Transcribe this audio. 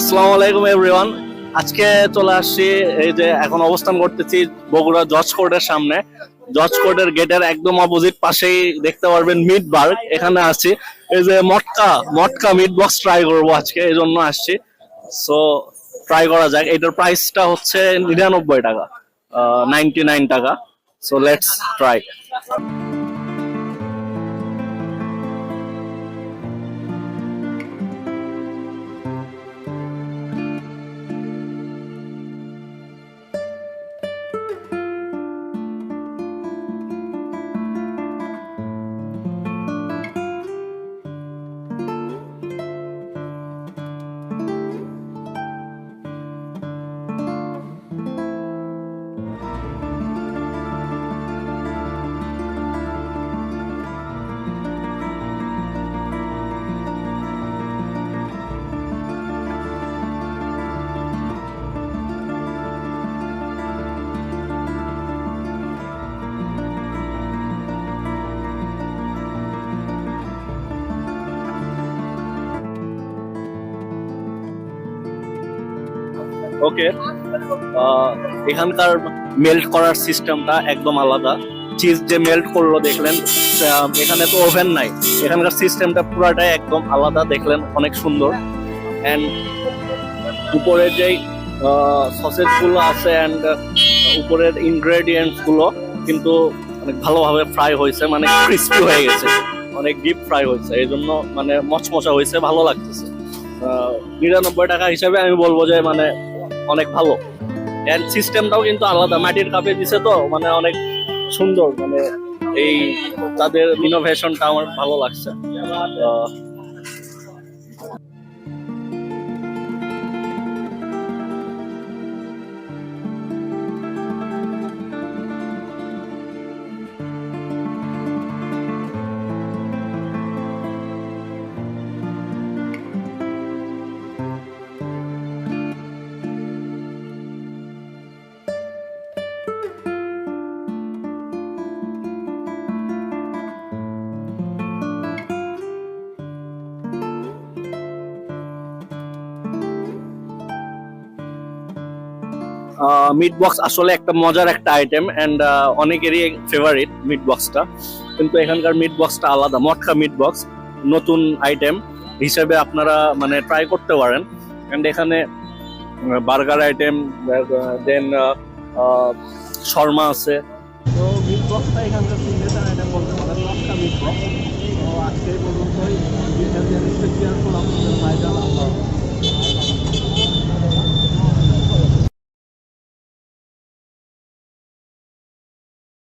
আসসালামু আলাইকুম এভরিওয়ান আজকে চলে আসছি, এই যে এখন অবস্থান করতেছি বগুড়া জজ কোর্টের সামনে। জজ কোর্টের গেটের একদম অপোজিট পাশেই দেখতে পারবেন মিট বার্গ এখানে আছি। এই যে মটকা মটকা মিট বক্স ট্রাই করব আজকে, এই জন্য আসছি। সো ট্রাই করা যাক। এটার প্রাইসটা হচ্ছে নিরানব্বই টাকা নাইনটি নাইন টাকা। সো লেটস ট্রাই ওকে এখানকার মেল্ট করার সিস্টেমটা একদম আলাদা। চিজ যে মেল্ট করল দেখলেন এখানে তো ওভেন নাই। এখানকার সিস্টেমটা পুরাটাই একদম আলাদা, দেখলেন অনেক সুন্দর। অ্যান্ড উপরে যেই সসেজগুলো আছে অ্যান্ড উপরের ইনগ্রেডিয়েন্টসগুলো কিন্তু অনেক ভালোভাবে ফ্রাই হয়েছে মানে ক্রিস্পি হয়ে গেছে। অনেক ডিপ ফ্রাই হয়েছে, এই জন্য মানে মচমচা হয়েছে, ভালো লাগতেছে। নিরানব্বই টাকা হিসাবে আমি বলব যে মানে অনেক ভালো। এন্ড সিস্টেমটাও কিন্তু আলাদা। মাটির কাপে দিছে তো মানে অনেক সুন্দর মানে এই তাদের ইনোভেশনটা আমার ভালো লাগছে। মিট বক্স আসলে একটা মজার একটা আইটেম এন্ড অনেকেরই ফেভারিট মিট বক্সটা কিন্তু এখানকার মিট বক্সটা আলাদা, মটকা মিট বক্স নতুন আইটেম হিসেবে আপনারা মানে ট্রাই করতে পারেন। এন্ড এখানে বার্গার আইটেম দেন শর্মা আছে। তো মিট বক্সটা এখানকার আইটেম বলতে